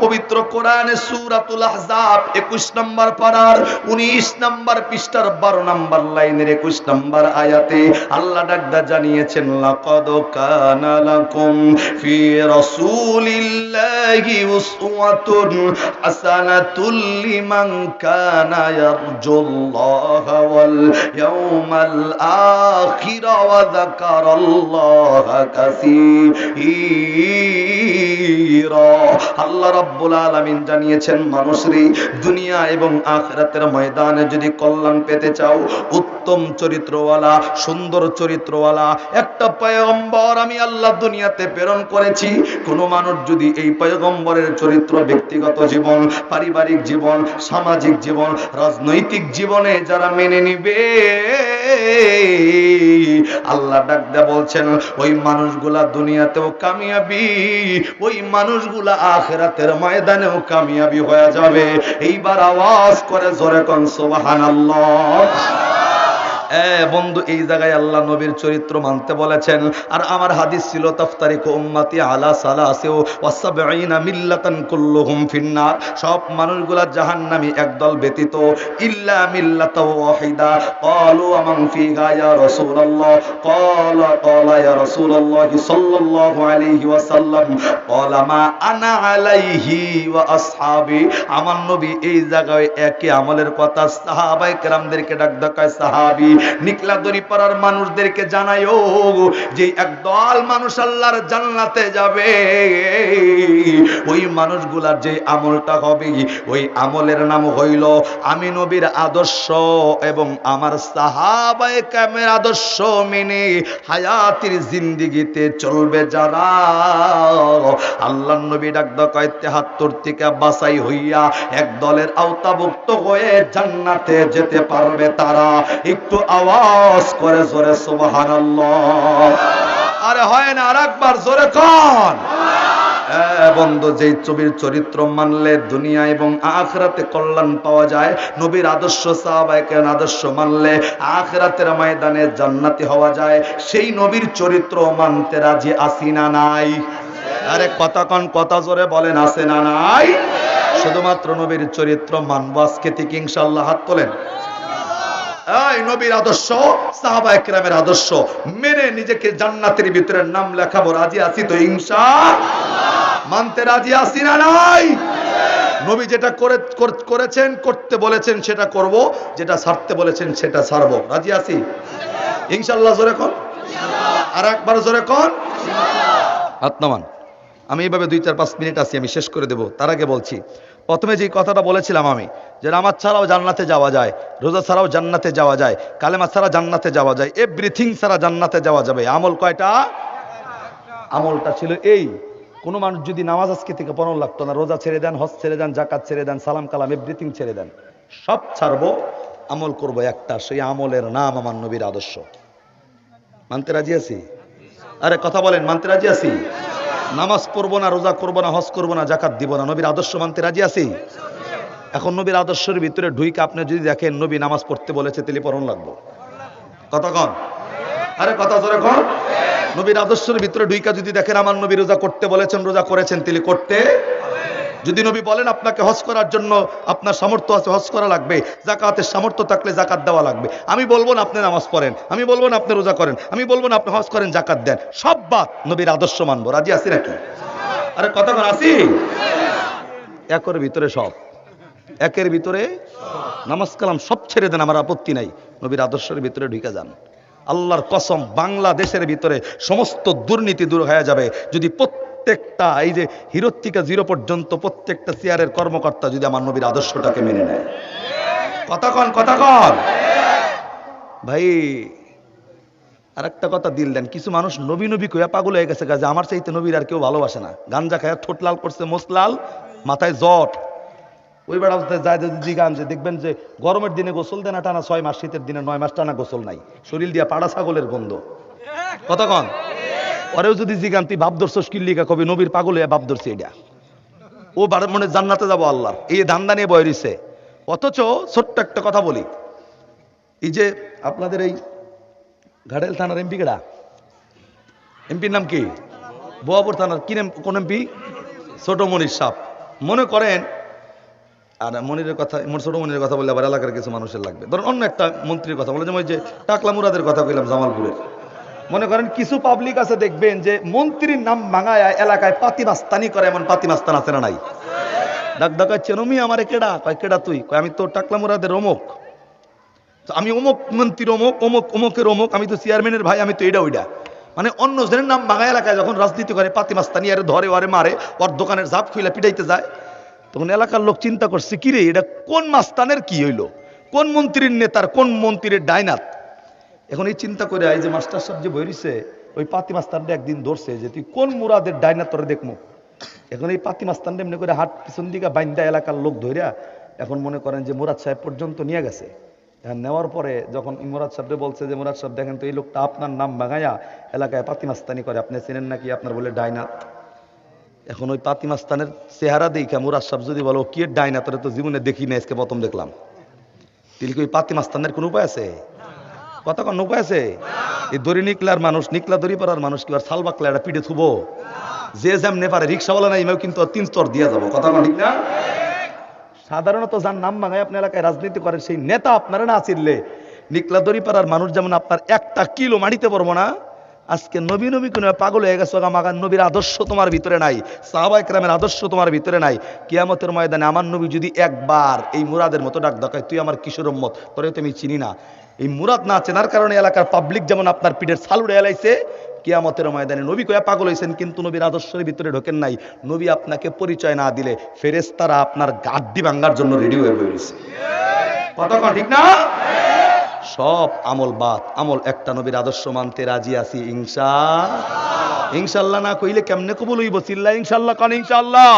পবিত্র কোরআনে সূরাতুল আহজাব 21 নম্বর পারার 19 নম্বর পৃষ্ঠার 12 নম্বর লাইনের 21 নম্বর আয়াতে আল্লাহ ডাকদা জানিয়েছেন, লাকাদ কানা লাকুম ফি রাসূলিল্লাহি উসওয়াতুন হাসানাতুল লিমান কানা ইয়ারজুল্লাহা ওয়াল ইয়াউমাল আখির ওয়া যাকারাল্লাহা কাসীরা। আল্লাহ রাব্বুল আলামিন জানিয়েছেন, মানুষরে দুনিয়া এবং আখিরাতের ময়দানে যদি কল্যাণ পেতে চাও, উত্তম চরিত্রওয়ালা, সুন্দর চরিত্রওয়ালা, একটা পয়গম্বর আমি আল্লাহ দুনিয়াতে প্রেরণ করেছি। কোন মানুষ যদি এই পয়গম্বরের চরিত্র, ব্যক্তিগত জীবন, পারিবারিক জীবন, সামাজিক জীবন, রাজনৈতিক জীবনে যারা মেনে নিবে আল্লাহ ডাক দেয়া বলছেন, ওই মানুষগুলা দুনিয়াতেও কামিয়াবি, ওই মানুষগুলা আখেরাতের ময়দানেও কামিয়াবি হয়ে যাবে। এইবার আওয়াজ করে জোরে কন, সুবহানাল্লাহ। বন্ধু, এই জায়গায় আল্লাহ নবীর চরিত্র মানতে বলেছেন। আর আমার হাদিস ছিল, তাফতারিক উম্মতি আলা সালাসিও ওয়াসাবঈনা মিল্লাতান কুল্লুহুম ফিন্নার। সব মানুষগুলা জাহান্নামী, একদল ব্যতীত, ইল্লা মিল্লাতা ওয়াহিদা। ক্বালু আমান ফিহা ইয়া রাসূলুল্লাহ। ক্বালা ক্বালা ইয়া রাসূলুল্লাহ সাল্লাল্লাহু আলাইহি ওয়াসাল্লাম। ক্বালা মা আনা আলাইহি ওয়া আসহাবি। আমার নবী এই জায়গায় একই আমলের কথা সাহাবায়ে কেরামদেরকে ডাক ডাকায় সাহাবী নিকলা দড়ি পাড়ার মানুষদেরকে জানাইও যে একদল মানুষ আল্লাহর জান্নাতে যাবে, ওই মানুষগুলার যে আমলটা হবে, ওই আমলের নাম হইল আমি নবীর আদর্শ এবং আমার সাহাবায়ে কামের আদর্শ মেনে হায়াতির জিন্দিগিতে চলবে যারা। আল্লাহ নবী ডাকদ কয়, তেহাত্তর থেকে বাসাই হইয়া এক দলের আওতাভুক্ত হয়ে জান্নাতে যেতে পারবে তারা। একটু আওয়াজ করে জোরে সুবহানাল্লাহ। আরে হয় না আর একবার জোরে কন। বন্ধু যেই ছবির চরিত্র মানলে দুনিয়া এবং আখরাতে কল্যাণ পাওয়া যায় নবীর আদর্শ সাহাবাইকের আদর্শ মানলে আখরাতের ময়দানে জান্নাতি হওয়া যায় সেই নবীর চরিত্র মানতে রাজি আসি না নাই? আরে কথা কন কথা জোরে বলেন আছে না নাই? শুধুমাত্র নবীর চরিত্র মানবো আজকে থেকে ইনশাল্লাহ হাত তোলেন। এই নবীর আদর্শ, সাহাবা একরামের আদর্শ। মেনে নিজেকে জান্নাতের ভিতরে নাম লেখাবো, রাজি আছি তো ইনশা মানতে রাজি আছি না নাই? নবী যেটা করে করেছেন, করতে বলেছেন সেটা করব, যেটা ছাড়তে বলেছেন সেটা ছাড়বো। রাজি আছি? ইনশাল্লাহ জোরে কন। আর একবার জোরে কন। আত্মমান আমি এইভাবে দুই চার পাঁচ মিনিট আছি, আমি শেষ করে দেব। তার আগে বলছি প্রথমে যে কথাটা বলেছিলাম আমি, যে নামাজ ছাড়াও জান্নাতে যাওয়া যায়, রোজা ছাড়াও জান্নাতে যাওয়া যায়, কালেমা ছাড়া জান্নাতে যাওয়া যায় এভরিথিং ছাড়া জান্নাতে যাওয়া যাবে। আমল কয়টা? আমলটা ছিল এই, কোনো মানুষ যদি নামাজ আজকে থেকে পনেরো লাগতো না রোজা ছেড়ে দেন, হজ ছেড়ে দেন জাকাত ছেড়ে দেন, সালাম কালাম এভরিথিং ছেড়ে দেন, সব ছাড়বো, আমল করব একটা, সেই আমলের নাম আমার নবীর আদর্শ। মানতে রাজি আছি? আরে কথা বলেন, মানতে রাজি আছি? নামাজ পড়ব না, রোজা করব না, হজ করব না জাকাত দিব না। নবীর আদর্শ মানতে রাজি আছি? এখন নবীর আদর্শের ভিতরে ঢুইকে আপনি যদি দেখেন, নবী নামাজ পড়তে বলেছে তেলি পরন লাগবো। কথা কন? আরে কথা জোরে কন? নবীর আদর্শের ভিতরে ঢুইকা যদি দেখেন, আমার নবী রোজা করতে বলেছেন, রোজা করেছেন তেলি করতে যদি নবী বলেন আপনাকে হজ করার জন্য আপনার সামর্থ্য আছে, হজ করা লাগবে। জাকাতের সামর্থ্য থাকলে জাকাত দেওয়া লাগবে। আমি বলব না আপনি নামাজ পড়েন, আমি বলব না আপনি রোজা করেন, আমি বলব না আপনি হজ করেন, জাকাত দেন। সব বাদ নবীর আদর্শ মানবো। রাজি আছি নাকি? আরে কতক্ষণ আছি একের ভিতরে সব। একের ভিতরে নামাজ কালাম সব ছেড়ে দেন, আমার আপত্তি নাই। নবীর আদর্শের ভিতরে ঢুকে যান। আল্লাহর কসম, বাংলাদেশের ভিতরে সমস্ত দুর্নীতি দূর হয়ে যাবে। যদি প্রত্যেকটা, এই যে হিরোর থেকে জিরো পর্যন্ত প্রত্যেকটা চেয়ারের কর্মকর্তা যদি আমার নবীর আদর্শটাকে মেনে নেয়। কথা কন কথা কন। ভাই আর একটা কথা দিল দেন, কিছু মানুষ নবী নবী কইয়া পাগল হয়ে গেছে গাছে আমার চাইতে নবীর আর কেউ ভালোবাসে না। গাঞ্জা খায়া ঠোঁট লাল করছে মোসলাল মাথায় জট ওই বেড়া যায় যদি গান যে দেখবেন যে গরমের দিনে গোসল দেনা টানা ছয় মাস, শীতের দিনে নয় মাস টানা গোসল নাই। শরীর দিয়া পাড়া ছাগলের গন্ধ। কতক্ষণ পরেও যদি জিগান তুই ভাব ধরছস কিল্লিকা কবি নবীর পাগল হয়ে ভাব ধরছে এটা। ও বাড়ির মনে জান্নাতে যাব আল্লাহ, এই ধান্দা নিয়ে বয় রইছে। অথচ ছোট্ট একটা কথা বলি, এই যে আপনাদের এই ঘাটেল থানার এমপি কেডা? এমপির নাম কি? বোয়াপুর থানার, কি নাম, কোন এমপি? ছোট মনির সাপ। মনে করেন, আর মনিরের কথা, মন ছোট মনিরের কথা বললে আবার এলাকার কিছু মানুষের লাগবে। ধরুন অন্য একটা মন্ত্রীর কথা বলে, যেমন ওই যে টাকলা মুরাদের কথা কইলাম জামালপুরের। মনে করেন কিছু পাবলিক আছে দেখবেন যে মন্ত্রীর নাম ভাঙায় এলাকায় পাতিমাস্তানি করে, এমন পাতিমাস্তান আছে না নাই? ডাক ডাকা চেনমি আমারে কেডা? কয়, কেডা তুই? কয়, আমি তো টাকলা মুরাদের অমুক। আমি অমুক মন্ত্রীর অমুক অমুক, অমুকের অমুক, আমি তো চেয়ারম্যানের ভাই, আমি তো এটা ওইটা মানে অন্য জনের নাম ভাঙা এলাকায় যখন রাজনীতি করে পাতিমাস্তানি আরে ধরে ওরে মারে, ওর দোকানের ঝাপ খুইলা পিটাইতে যায়, তখন এলাকার লোক চিন্তা করছে কি রে এটা কোন মাস্তানের কি হইল? কোন মন্ত্রীর নেতার, কোন মন্ত্রীর ডাইনাত? এখন এই চিন্তা করে এই যে মাস্টার সাহেব যে বইরিছে, ওই পাতি মাস্তানটা একদিন ধরছে যে তুই কোন মুরাদের ডাইনাত তোরে দেখমু? এখন এই পাতি মাস্তানটা এমনি করে হাট পিছন দিকে বাইন্দা এলাকার লোক ধইরা এখন মনে করেন যে মুরাদ সাহেব পর্যন্ত নিয়ে গেছে। এখন নেওয়ার পরে যখন মুরাদ সাহেবরে বলছে যে, মুরাদ সাহেব, দেখেন তো এই লোকটা আপনার নাম ভাঙাইয়া এলাকায় পাতি মাস্তানি করে, আপনি চেনেন নাকি আপনার বলে ডাইনাত? এখন ওই পাতি মাস্তানের চেহারা দেখা মুরাদ সাহেব যদি বলো কি ডাইনাত তো জীবনে দেখি না আজকে প্রথম দেখলাম। তাহলে কি ওই পাতি মাস্তানের কোনো উপায় আছে? কোন উপায় আছে? এই দড়ি নিকলার মানুষ, নিকলা দড়ি পাড়ার মানুষ কি আর সাল বাকলা এটা পিঠে থুবো? যে যেমনে পারে রিক্সাওয়ালা নাই এমেও কিন্তু তিন স্তর দিয়ে যাব। কথা ঠিক না? সাধারণত যার নাম ভাঙায় আপনি এলাকায় রাজনীতি করেন, সেই নেতা আপনারা না চিনলে। নিকলা দড়ি পাড়ার মানুষ যেমন আপনার একটা কিলো মাটিতে পারব না আজকে নবী নবী কোনো পাগল হয়ে গেছো আমার নবীর আদর্শ তোমার ভিতরে নাই সাহাবা একরামের আদর্শ তোমার ভিতরে নাই। কিয়ামতের ময়দানে আমার নবী যদি একবার এই মুরাদের মতো ডাক দেখায়, তুই আমার কিশোর মত তোরে তো আমি চিনি না। এই মুরাদ না চেনার কারণে এলাকার পাবলিক যেমন আপনার পিঠের সাল উড়ে এলাইছে কিয়ামতের ময়দানে নবী কয়া পাগল হয়েছেন কিন্তু নবীর আদর্শের ভিতরে ঢোকেন নাই। নবী আপনাকে পরিচয় না দিলে ফেরেস্তারা আপনার গাড্ডি ভাঙ্গার জন্য রেডি হয়ে বেরিয়েছে কথা ঠিক না? সব আমল বাদ, আমল একটা নবীর আদর্শ মানতে রাজি আছি, ইনশা ইনশাল্লাহ না কইলে কেমনে কবুল হইব? চিল্লা ইনশাল্লাহ, কান ইনশাল্লাহ।